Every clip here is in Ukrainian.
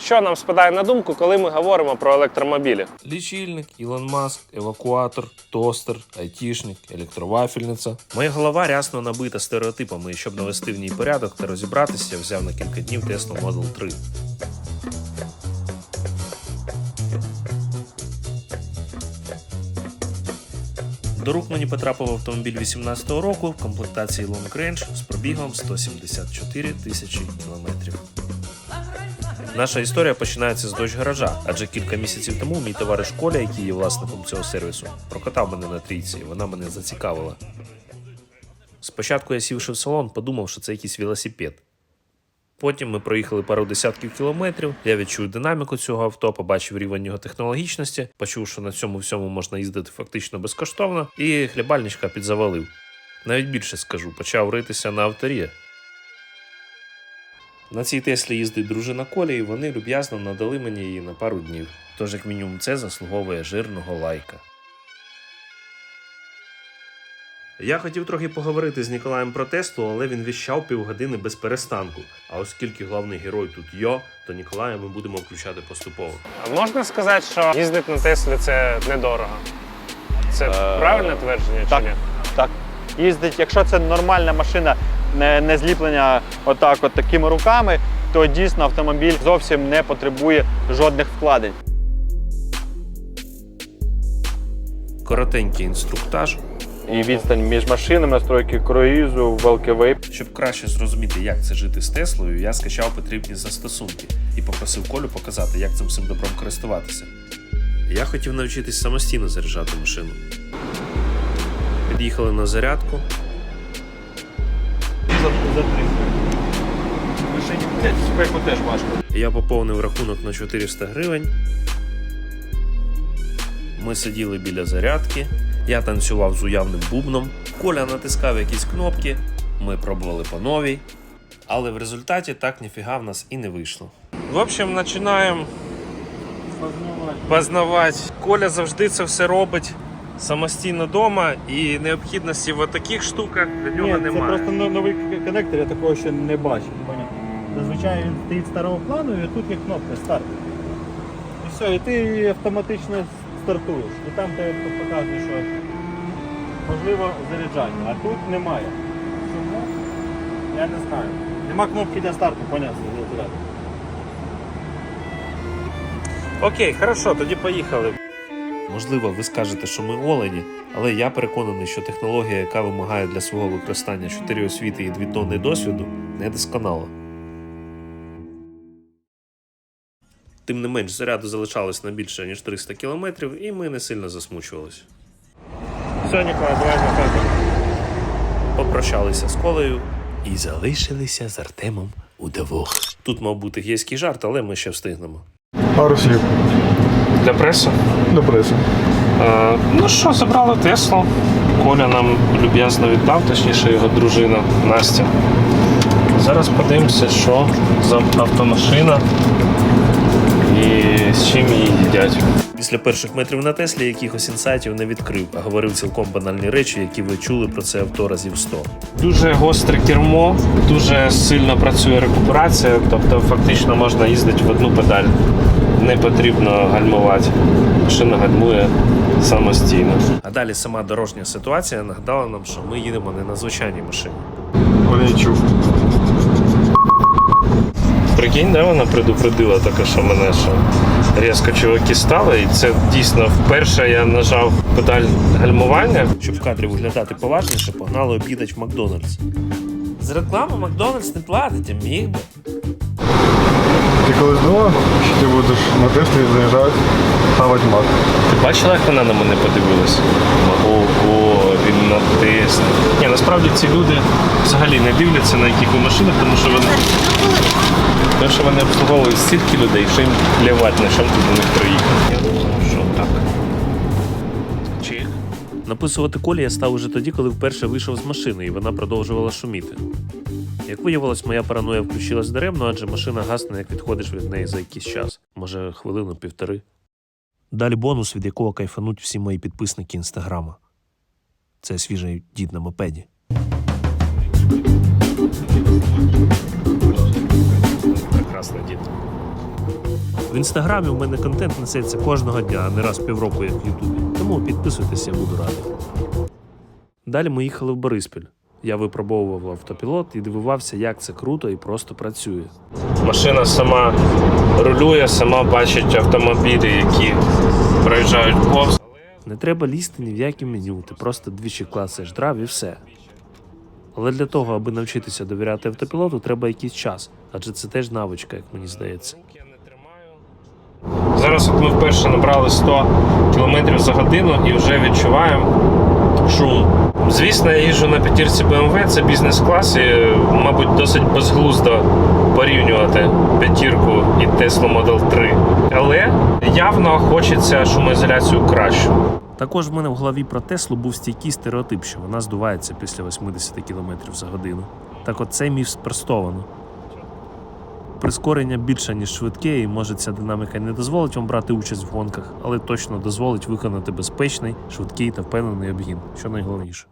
Що нам спадає на думку, коли ми говоримо про електромобілі? Лічильник, Ілон Маск, евакуатор, тостер, айтішник, електровафельниця. Моя голова рясно набита стереотипами, і щоб навести в ній порядок та розібратися, я взяв на кілька днів Tesla Model 3. До рук мені потрапив автомобіль 18-го року в комплектації Long Range з пробігом 174 тисячі кілометрів. Наша історія починається з дощ гаража, адже кілька місяців тому мій товариш Коля, який є власником цього сервісу, прокатав мене на трійці, вона мене зацікавила. Спочатку я сівши в салон, подумав, що це якийсь велосипед. Потім ми проїхали пару десятків кілометрів. Я відчув динаміку цього авто, побачив рівень його технологічності, почув, що на цьому всьому можна їздити фактично безкоштовно, і хлібальничка підзавалив. Навіть більше скажу, почав ритися на авторі. На цій Теслі їздить дружина Колі, і вони люб'язно надали мені її на пару днів. Тож, як мінімум, це заслуговує жирного лайка. Я хотів трохи поговорити з Ніколаєм про Теслу, але він віщав півгодини без перестанку. А оскільки головний герой тут йо, то Ніколая ми будемо включати поступово. А можна сказати, що їздити на Теслі це недорого? Це правильне твердження чи ні? Так. Їздить, якщо це нормальна машина, не, не зліплення отак, от такими руками, то дійсно автомобіль зовсім не потребує жодних вкладень. Коротенький інструктаж, і відстань між машинами, настройки круїзу, велкевей. Щоб краще зрозуміти, як це жити з Теслою, я скачав потрібні застосунки і попросив Колю показати, як цим всім добром користуватися. Я хотів навчитись самостійно заряджати машину. Під'їхали на зарядку. Спеку теж важко. Я поповнив рахунок на 400 гривень. Ми сиділи біля зарядки. Я танцював з уявним бубном. Коля натискав якісь кнопки. Ми пробували по новій. Але в результаті так ніфіга в нас і не вийшло. В общем, починаємо познавати. Коля завжди це все робить самостійно вдома, і необхідності в таких штуках для нього Ні, це немає. просто но- новий к- коннектор, я такого ще не бачив. Зазвичай він стоїть старого плану і тут є кнопка старт. І все, і ти автоматично стартуєш. І там тебе показує, що можливо заряджання, а тут немає. Чому? Я не знаю. Нема кнопки для старту, понятно, для. Окей, хорошо, тоді поїхали. Можливо, ви скажете, що ми олені, але я переконаний, що технологія, яка вимагає для свого використання 4 освіти і 2 тонни досвіду, недосконала. Тим не менш, заряду залишалось на більше ніж 300 кілометрів, і ми не сильно засмучувалися. Все, Ніколай, давай заходимо. Попрощалися з колею і залишилися з Артемом удвох. Тут мав бути гейський жарт, але ми ще встигнемо. Пару слів Для преси. до преси. Е, ну що, забрали Теслу. Коля нам люб'язно віддав, точніше його дружина Настя. Зараз подивимося, що за автомашина і з чим її їдять. Після перших метрів на Теслі якихось інсайтів не відкрив, а говорив цілком банальні речі, які ви чули про це авто разів 100. Дуже гостре кермо, дуже сильно працює рекуперація, тобто фактично можна їздити в одну педаль. Не потрібно гальмувати. Машина гальмує самостійно. А далі сама дорожня ситуація нагадала нам, що ми їдемо не на звичайній машині. Олійчук. Прикинь, да, вона предупредила таке, що мене що різко чуваки стали, і це дійсно вперше я нажав педаль гальмування. Щоб в кадрі виглядати поважніше, погнали обідать в Макдональдс. З реклами Макдональдс не платить, а міг би. Ти колись думав, що ти будеш на Теслі заїжджати, хавати мак? Ти бачила, як вона на мене подивилась? Ого, він натисне. Ні, насправді ці люди взагалі не дивляться на яких ви машинах, тому що вони. Тому що вони обслуговують стільки людей, що їм плівати на чому тут до них приїхати. Я думаю, що так. Чих. Написувати колі я став уже тоді, коли вперше вийшов з машини, і вона продовжувала шуміти. Як виявилось, моя параноя включилась даремно, адже машина гасне, як відходиш від неї за якийсь час, може хвилину півтори. Далі бонус, від якого кайфануть всі мої підписники інстаграма. Це свіжий дід на мопеді. Прекрасно, дід. В інстаграмі в мене контент несеться кожного дня, а не раз півроку, як в Ютубі. Тому підписуйтесь, я буду радий. Далі ми їхали в Бориспіль. Я випробовував автопілот і дивувався, як це круто і просто працює. Машина сама рулює, сама бачить автомобілі, які проїжджають повз. Не треба лізти ні в яке меню, ти просто двічі клацаєш драв і все. Але для того, аби навчитися довіряти автопілоту, треба якийсь час, адже це теж навичка, як мені здається. Зараз от ми вперше набрали 100 км за годину і вже відчуваємо шум. Звісно, я їжджу на п'ятірці BMW, це бізнес-клас, і, мабуть, досить безглуздо порівнювати п'ятірку і Tesla Model 3. Але явно хочеться шумоізоляцію кращу. Також в мене в голові про Теслу був стійкий стереотип, що вона здувається після 80 км за годину. Так от цей міф спростовано. Прискорення більше, ніж швидке, і може ця динаміка не дозволить вам брати участь в гонках, але точно дозволить виконати безпечний, швидкий та впевнений обгін, що найголовніше.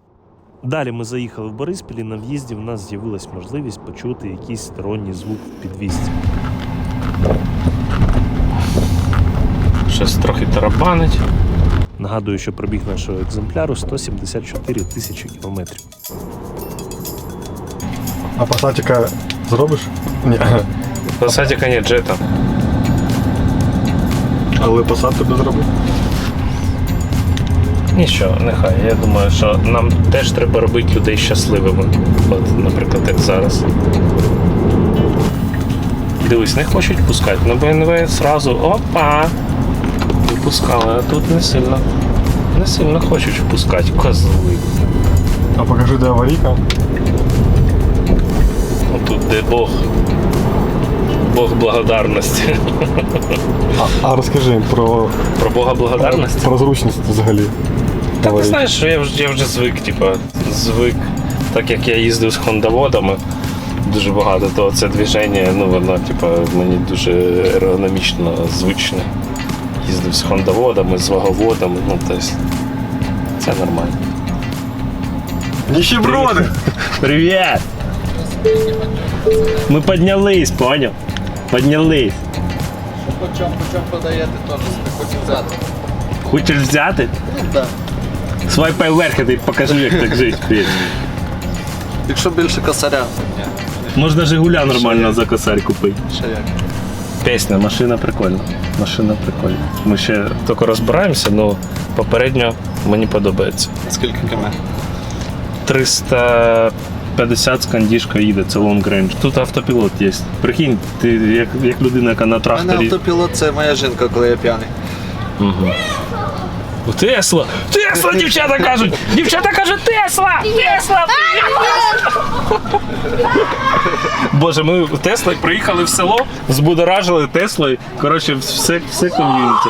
Далі ми заїхали в Бориспіль, і на в'їзді в нас з'явилась можливість почути якийсь сторонній звук в підвісці. Щось трохи тарабанить. Нагадую, що пробіг нашого екземпляру 174 тисячі кілометрів. А пасатика зробиш? Ні. Посадіка ні, джета. Але посад тобі зробив. Нічого, нехай. Я думаю, що нам теж треба робити людей щасливими. От, наприклад, як зараз. Дивись, не хочуть пускати. На БНВ зразу опа! Випускали, а тут не сильно. Не сильно хочуть впускати козли. А покажи, де аварійка. Тут де Бог. Бог благодарності. А, а розкажи про, Про Бога благодарності. про зручність взагалі. Та ти знаєш, що я вже, я вже звик, типу, звик, так як я їздив з хондоводами дуже багато, то це движення, ну воно, типу, мені дуже ергономічно звичне. Їздив з хондоводами, з ваговодами, ну тобто це нормально. Ніщеброди! Привіт! Ми піднялись, поняв? Піднялись. По чому, по чому подаєте, теж хочу взяти. Хочеш взяти? Ну так. Свайпай вверх і ти покажи, як так жити. Якщо більше косаря. Можна Жигуля нормально за косарь купити. Ще як. Пісня, машина прикольна. Машина прикольна. Ми ще тільки розбираємося, але попередньо мені подобається. Скільки км? 350 з кандішка їде, це long range. Тут автопілот є. Прикинь, ти як, як людина, яка на У мене автопілот це моя жінка, коли я п'яний. Угу. Тесла! Тесла, дівчата кажуть! Дівчата кажуть, Тесла! Тесла! Боже, ми в Тесла приїхали в село, збудоражили Теслою. Коротше, все, все ком'юніті.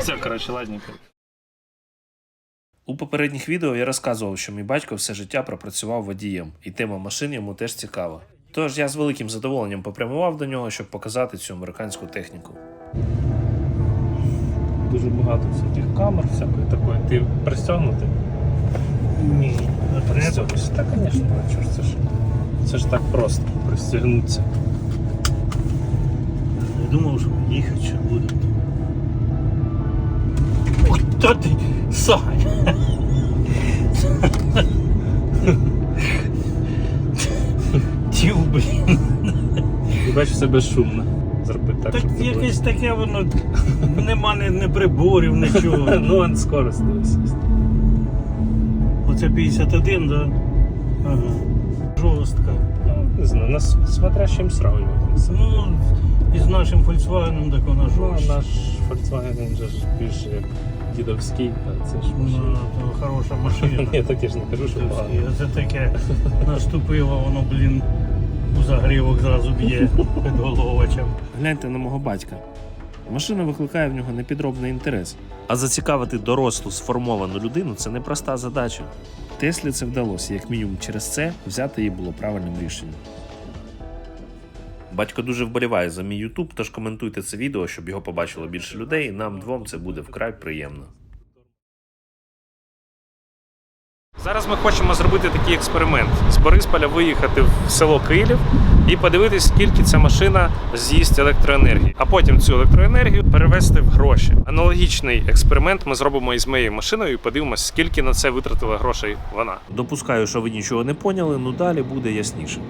Все, коротше, ладненько. У попередніх відео я розказував, що мій батько все життя пропрацював водієм, і тема машин йому теж цікава. Тож я з великим задоволенням попрямував до нього, щоб показати цю американську техніку. Дуже багато всяких камер, всякої такої. Ти пристягнутий? Ні, не. Пристягнутися. Та, звісно, чого це ж. Це ж так просто пристягнутися. Не думав, що їхати ще буде. Ой, та ти, Сань! Бачиш, це безшумно. Зробити так, Так щоб це було. якесь таке воно. Нема ні, ні приборів, нічого. Ну, он скорость дивись. Оце 51, да? Ага. Жорстко. Ну, не знаю, нас смотря з чим сравнювати. Ну, і з нашим Volkswagen так вона Ну, жорстка. наш Volkswagen він же ж більше як дідовський, а це ж Ну, машина. то хороша машина. Ні, так я ж не кажу, що погано. Це таке наступило, воно, блін, у загрівок зразу б'є під головачем. Гляньте на мого батька. Машина викликає в нього непідробний інтерес. А зацікавити дорослу сформовану людину це непроста задача. Теслі це вдалося, як мінімум через це взяти її було правильним рішенням. Батько дуже вболіває за мій Ютуб, тож коментуйте це відео, щоб його побачило більше людей, нам двом це буде вкрай приємно. Зараз ми хочемо зробити такий експеримент: з Борисполя виїхати в село Київ і подивитись, скільки ця машина з'їсть електроенергії, а потім цю електроенергію перевести в гроші. Аналогічний експеримент ми зробимо із моєю машиною і подивимося, скільки на це витратила грошей вона. Допускаю, що ви нічого не поняли, ну далі буде ясніше.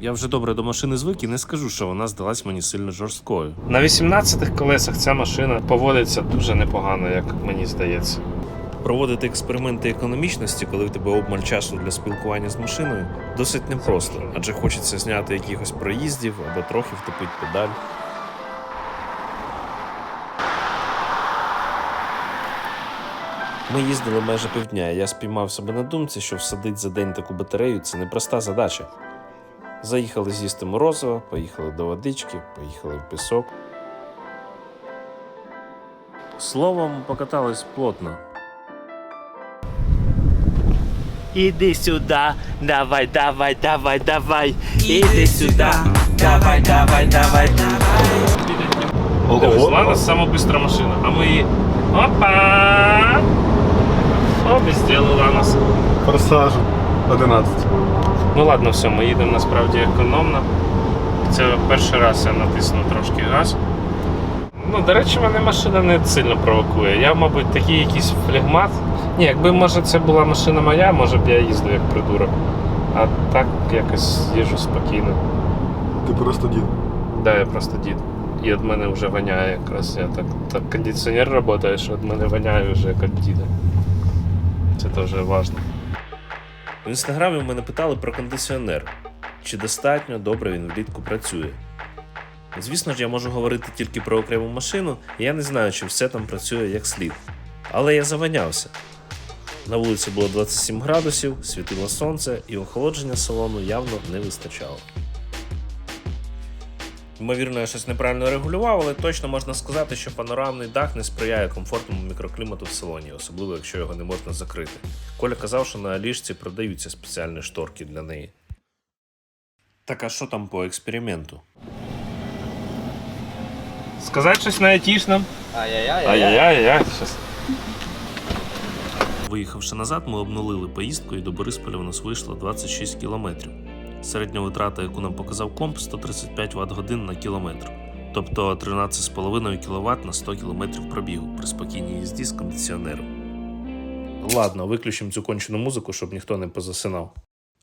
Я вже добре до машини звик і не скажу, що вона здалась мені сильно жорсткою. На 18 колесах ця машина поводиться дуже непогано, як мені здається. Проводити експерименти економічності, коли в тебе обмаль часу для спілкування з машиною, досить непросто, адже хочеться зняти якихось проїздів або трохи втопити педаль. Ми їздили майже півдня, і я спіймав себе на думці, що всадити за день таку батарею це непроста задача. Заїхали з'їсти морозиво, поїхали до водички, поїхали в пісок. Словом, покатались плотно. Иди сюда, давай, давай, давай, давай. Иди сюда, давай, давай, давай, давай. Дивись, Лана сама бистра машина, а ми її. Опа! Обізділила нас. Форсаж 11. Ну ладно, все, ми їдемо насправді економно. Це перший раз я натисну трошки газ. Ну, до речі, мене машина не сильно провокує. Я, мабуть, такий якийсь флегмат. Ні, якби може це була машина моя, може б я їздив як придурок. А так якось їжджу спокійно. Ти просто дід. Да, я просто дід. І від мене вже воняє якраз. Я так, так кондиціонер працює, що від мене воняє вже як від діда. Це теж важливо. В інстаграмі мене питали про кондиціонер. Чи достатньо добре він влітку працює? Звісно ж, я можу говорити тільки про окрему машину, і я не знаю, чи все там працює як слід. Але я заванявся. На вулиці було 27 градусів, світило сонце, і охолодження салону явно не вистачало. Ймовірно, я щось неправильно регулював, але точно можна сказати, що панорамний дах не сприяє комфортному мікроклімату в салоні, особливо якщо його не можна закрити. Коля казав, що на Алішці продаються спеціальні шторки для неї. Так а що там по експерименту? Сказати щось на айтішному? Ай-яй-яй. Ай-яй-яй. Виїхавши назад, ми обнулили поїздку і до Борисполя в нас вийшло 26 кілометрів. Середня витрата, яку нам показав комп, 135 Вт годин на кілометр. Тобто 13,5 кВт на 100 км пробігу при спокійній їзді з кондиціонером. Ладно, виключимо цю кончену музику, щоб ніхто не позасинав.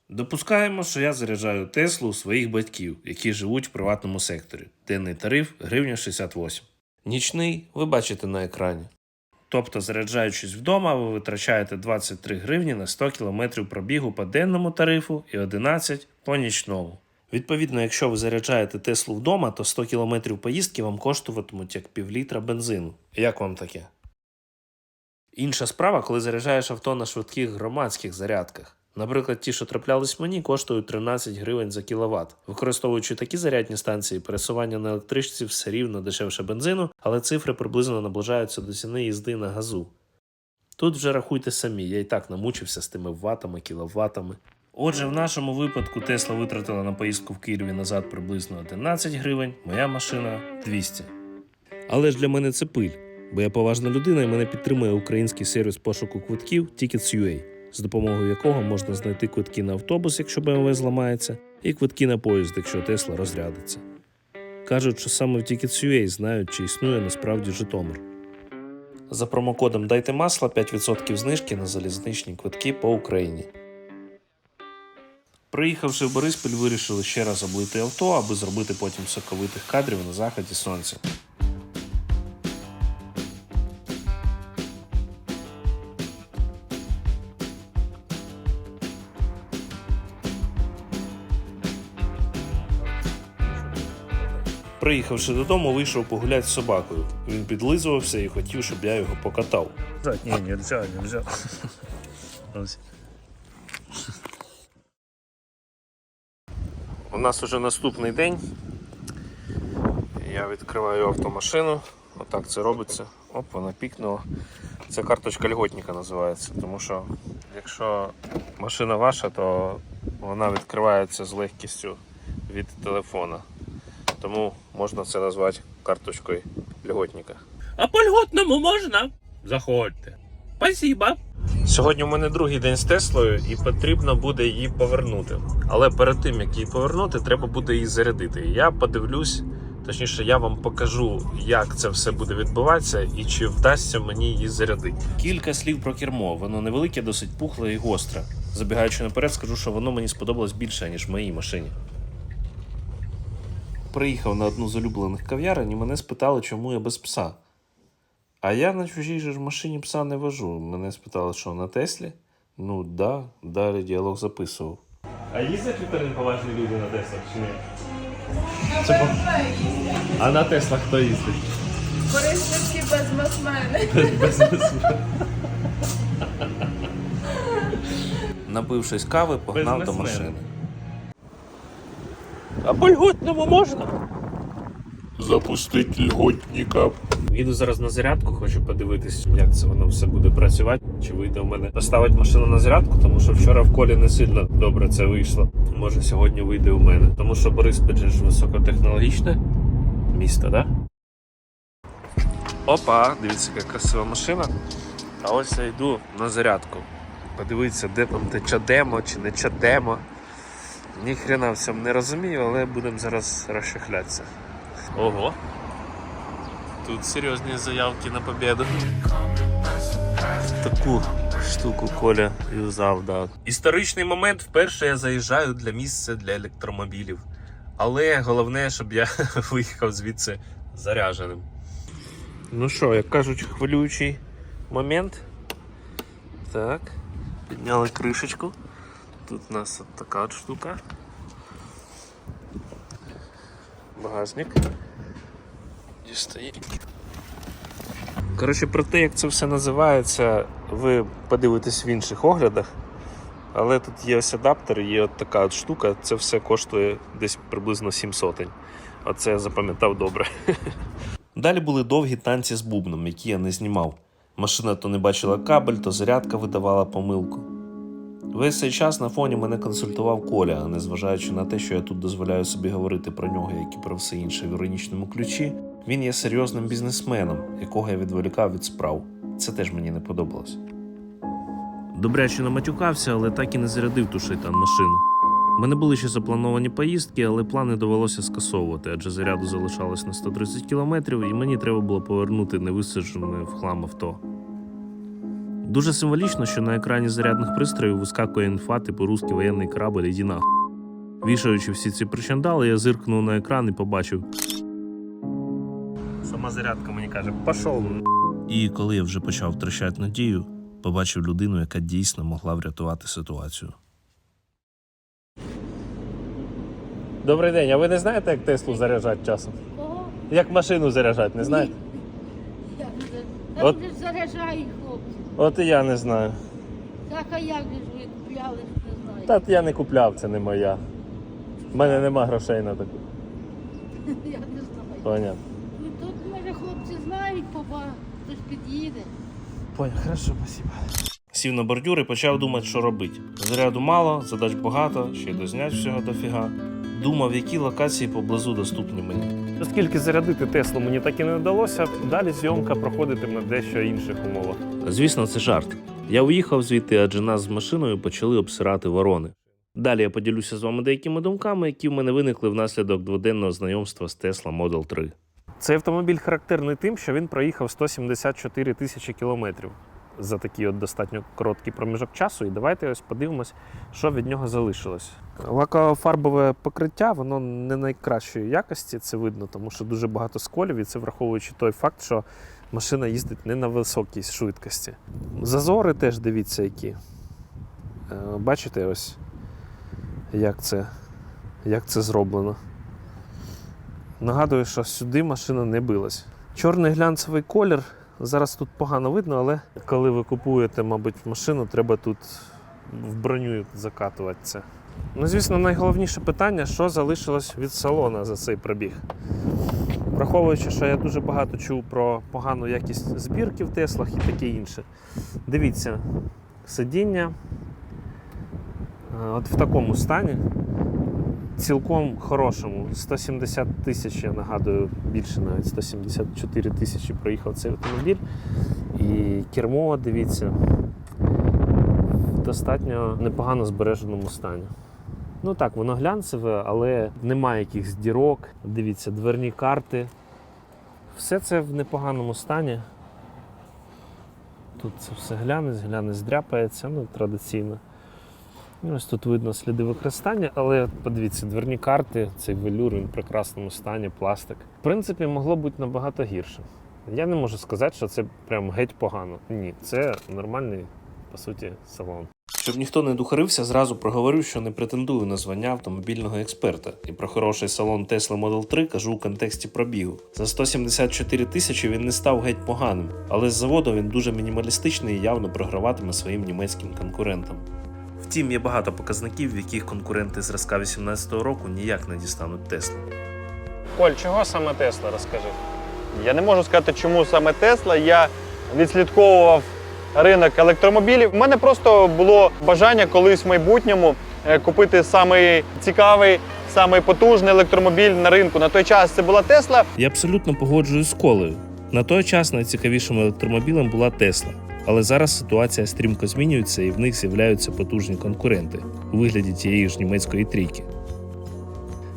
Допускаємо, що я заряджаю Теслу у своїх батьків, які живуть в приватному секторі. Денний тариф гривня 68. Нічний ви бачите на екрані. Тобто, заряджаючись вдома, ви витрачаєте 23 гривні на 100 км пробігу по денному тарифу і 11 по нічному. Відповідно, якщо ви заряджаєте Теслу вдома, то 100 км поїздки вам коштуватимуть як півлітра бензину. Як вам таке? Інша справа, коли заряджаєш авто на швидких громадських зарядках. Наприклад, ті, що траплялись мені, коштують 13 гривень за кіловат. Використовуючи такі зарядні станції, пересування на електричці все рівно дешевше бензину, але цифри приблизно наближаються до ціни їзди на газу. Тут вже рахуйте самі, я і так намучився з тими ватами, кіловатами. Отже, в нашому випадку Тесла витратила на поїздку в Києві назад приблизно 11 гривень, моя машина 200. Але ж для мене це пиль, бо я поважна людина і мене підтримує український сервіс пошуку квитків Tickets.ua, з допомогою якого можна знайти квитки на автобус, якщо BMW зламається, і квитки на поїзд, якщо Тесла розрядиться. Кажуть, що саме в Tickets.ua знають, чи існує насправді Житомир. За промокодом Дайте масла 5% знижки на залізничні квитки по Україні. Приїхавши в Бориспіль, вирішили ще раз облити авто, аби зробити потім соковитих кадрів на заході сонця. Приїхавши додому, вийшов погуляти з собакою. Він підлизувався і хотів, щоб я його покатав. Ні, нельзя, нельзя. У нас уже наступний день. Я відкриваю автомашину. Отак це робиться. Оп, вона пікнула. Це карточка льготника називається, тому що якщо машина ваша, то вона відкривається з легкістю від телефона. Тому можна це назвати карточкою льготника. А по льготному можно? Заходьте. Спасибо. Сьогодні у мене другий день з Теслою, і потрібно буде її повернути. Але перед тим як її повернути, треба буде її зарядити. Я подивлюсь, точніше, я вам покажу, як це все буде відбуватися і чи вдасться мені її зарядити. Кілька слів про кермо. Воно невелике, досить пухле і гостре. Забігаючи наперед, скажу, що воно мені сподобалось більше, ніж в моїй машині. Приїхав на одну з улюблених кав'ярень і мене спитали, чому я без пса. А я на чужій же ж машині пса не вожу. Мене спитали, що на Теслі? Ну да, далі діалог записував. А їздять вітерин поважні люди на Теслах чи ні? Це по... А на Теслах хто їздить? Користувачі без масмени. Напившись кави, погнав до машини. А по льготному можна? Запустить льготника. Їду зараз на зарядку, хочу подивитись, як це воно все буде працювати. Чи вийде у мене поставити машину на зарядку, тому що вчора в колі не сильно добре це вийшло. Може сьогодні вийде у мене. Тому що Бориспіль ж високотехнологічне місто, да? Опа, дивіться, яка красива машина. А ось я йду на зарядку. Подивитися, де там те чадемо чи не чадемо. Ні хрена в цьому не розумію, але будемо зараз розшахлятися. Ого. Тут серйозні заявки на победу. Таку штуку Коля юзав, да. Історичний момент вперше я заїжджаю для місця для електромобілів. Але головне, щоб я виїхав звідси зарядженим. Ну що, як кажуть, хвилюючий момент. Так. Підняли кришечку. Тут у нас от така от штука. Багажник. Дістає. Коротше, про те, як це все називається, ви подивитесь в інших оглядах. Але тут є ось адаптер, є от така от штука, це все коштує десь приблизно 7 сотень. Оце я запам'ятав добре. Далі були довгі танці з бубном, які я не знімав. Машина то не бачила кабель, то зарядка видавала помилку. Весь цей час на фоні мене консультував Коля, незважаючи на те, що я тут дозволяю собі говорити про нього, як і про все інше в іронічному ключі, він є серйозним бізнесменом, якого я відволікав від справ. Це теж мені не подобалось. Добряче наматюкався, але так і не зарядив ту шайтан машину. У мене були ще заплановані поїздки, але плани довелося скасовувати, адже заряду залишалось на 130 кілометрів, і мені треба було повернути невисаджене в хлам авто. Дуже символічно, що на екрані зарядних пристроїв вискакує інфа типу русський воєнний корабль іди нахуй». Вішаючи всі ці причандали, я зиркнув на екран і побачив. Сама зарядка мені каже, пішов. І коли я вже почав втрачати надію, побачив людину, яка дійсно могла врятувати ситуацію. Добрий день, а ви не знаєте, як Теслу заряджати часом? Кого? Як машину заряджати, не знаєте? Же? От- Там же заряджають хлопці. От і я не знаю. Так, а як же ви купляли, не знаю. Та я не купляв, це не моя. У мене нема грошей на таку. Я не знаю. Понятно. Ну, тут, може, хлопці знають, поба, хтось під'їде. Понял, хорошо, спасибо. Сів на бордюр і почав думати, що робити. Заряду мало, задач багато, ще й дознять всього дофіга. Думав, які локації поблизу доступні мені. Оскільки зарядити Теслу мені так і не вдалося, далі зйомка проходитиме на дещо інших умовах. Звісно, це жарт. Я уїхав звідти, адже нас з машиною почали обсирати ворони. Далі я поділюся з вами деякими думками, які в мене виникли внаслідок дводенного знайомства з Tesla Model 3. Цей автомобіль характерний тим, що він проїхав 174 тисячі кілометрів за такий от достатньо короткий проміжок часу. І давайте ось подивимось, що від нього залишилось. Лакофарбове покриття, воно не найкращої якості, це видно, тому що дуже багато сколів, і це враховуючи той факт, що машина їздить не на високій швидкості. Зазори теж дивіться, які. Е, Бачите, ось як це, як це зроблено. Нагадую, що сюди машина не билась. Чорний глянцевий колір. Зараз тут погано видно, але коли ви купуєте, мабуть, машину, треба тут в броню закатувати це. Ну, звісно, найголовніше питання, що залишилось від салона за цей пробіг. Враховуючи, що я дуже багато чув про погану якість збірки в Теслах і таке інше. Дивіться, сидіння е, от в такому стані цілком хорошому. 170 тисяч, я нагадую, більше навіть 174 тисячі проїхав цей автомобіль. І кермо, дивіться, в достатньо непогано збереженому стані. Ну так, воно глянцеве, але немає якихось дірок. Дивіться, дверні карти. Все це в непоганому стані. Тут це все глянець, глянець дряпається, ну, традиційно. І Ось тут видно сліди використання, але подивіться, дверні карти, цей велюр, він в прекрасному стані, пластик. В принципі, могло бути набагато гірше. Я не можу сказати, що це прям геть погано. Ні, це нормальний, по суті, салон. Щоб ніхто не духарився, зразу проговорю, що не претендую на звання автомобільного експерта. І про хороший салон Tesla Model 3 кажу у контексті пробігу. За 174 тисячі він не став геть поганим, але з заводу він дуже мінімалістичний і явно програватиме своїм німецьким конкурентам. Втім, є багато показників, в яких конкуренти зразка 18-го року ніяк не дістануть Теслу. Коль, чого саме Тесла, розкажи? Я не можу сказати, чому саме Тесла. Я відслідковував ринок електромобілів. У мене просто було бажання колись в майбутньому е, купити самий цікавий, самий потужний електромобіль на ринку. На той час це була Тесла. Я абсолютно погоджуюсь з колею. На той час найцікавішим електромобілем була Тесла. Але зараз ситуація стрімко змінюється і в них з'являються потужні конкуренти у вигляді тієї ж німецької трійки.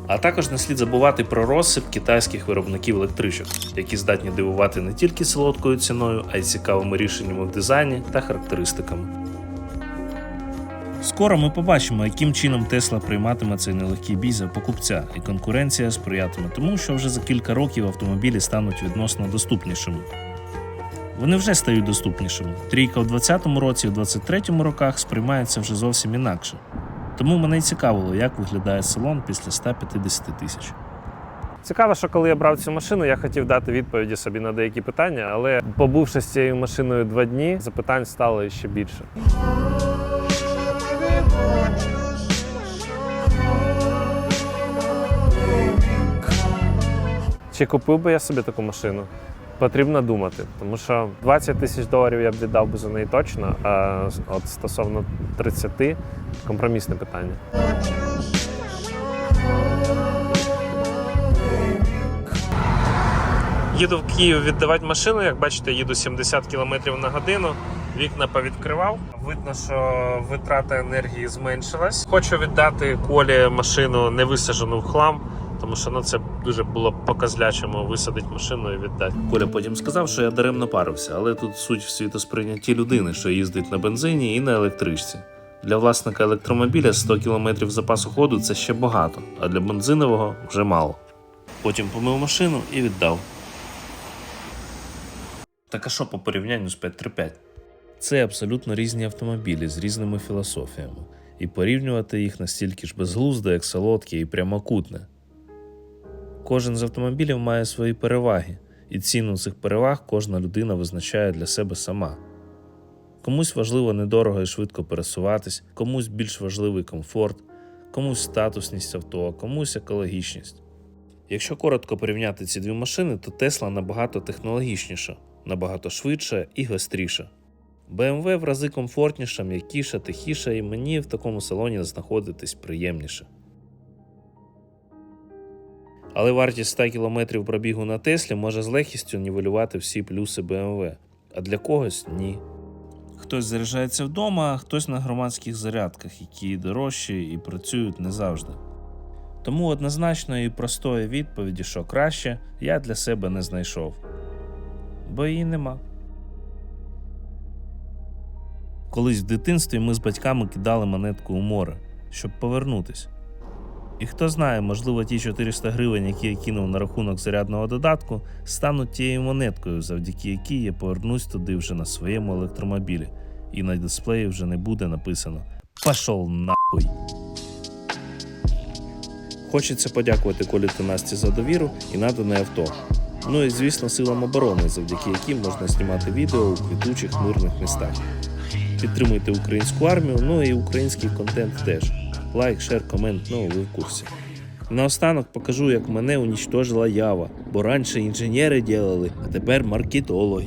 А також не слід забувати про розсип китайських виробників електричок, які здатні дивувати не тільки солодкою ціною, а й цікавими рішеннями в дизайні та характеристиками. Скоро ми побачимо, яким чином Тесла прийматиме цей нелегкий бій за покупця, і конкуренція сприятиме тому, що вже за кілька років автомобілі стануть відносно доступнішими. Вони вже стають доступнішими. Трійка у 2020 році, у 2023 роках сприймається вже зовсім інакше. Тому мене й цікавило, як виглядає салон після 150 тисяч. Цікаво, що коли я брав цю машину, я хотів дати відповіді собі на деякі питання, але побувши з цією машиною два дні, запитань стало ще більше. Чи купив би я собі таку машину? Потрібно думати, тому що 20 тисяч доларів я б віддав би за неї точно, а от стосовно 30 компромісне питання. Їду в Київ віддавати машину. Як бачите, їду 70 км на годину. Вікна повідкривав. Видно, що витрата енергії зменшилась. Хочу віддати колі машину не висаджену в хлам, тому що ну, це дуже було по-козлячому висадити машину і віддати. Коля потім сказав, що я даремно парився, але тут суть в світосприйнятті людини, що їздить на бензині і на електричці. Для власника електромобіля 100 км запасу ходу це ще багато, а для бензинового вже мало. Потім помив машину і віддав. Так а що по порівнянню з 535? Це абсолютно різні автомобілі з різними філософіями, і порівнювати їх настільки ж безглуздо, як солодке і прямокутне. Кожен з автомобілів має свої переваги, і ціну цих переваг кожна людина визначає для себе сама. Комусь важливо недорого і швидко пересуватись, комусь більш важливий комфорт, комусь статусність авто, комусь екологічність. Якщо коротко порівняти ці дві машини, то Тесла набагато технологічніша, набагато швидша і гостріша. BMW в рази комфортніша, м'якіша, тихіша, і мені в такому салоні знаходитись приємніше. Але вартість 100 км пробігу на Теслі може з легкістю нівелювати всі плюси BMW, а для когось ні. Хтось заряджається вдома, а хтось на громадських зарядках, які дорожчі і працюють не завжди. Тому однозначної простої відповіді, що краще, я для себе не знайшов. Бо її нема. Колись в дитинстві ми з батьками кидали монетку у море, щоб повернутись. І хто знає, можливо, ті 400 гривень, які я кинув на рахунок зарядного додатку, стануть тією монеткою, завдяки якій я повернусь туди вже на своєму електромобілі, і на дисплеї вже не буде написано Пашов нахуй. Хочеться подякувати Колі та Насті за довіру і надане авто. Ну і звісно, силам оборони, завдяки яким можна знімати відео у квітучих мирних містах. Підтримуйте українську армію, ну і український контент теж. Лайк, шер, комент, ну ви в курсі. Наостанок покажу, як мене унічтожила ява, бо раніше інженери ділили, а тепер маркетологи.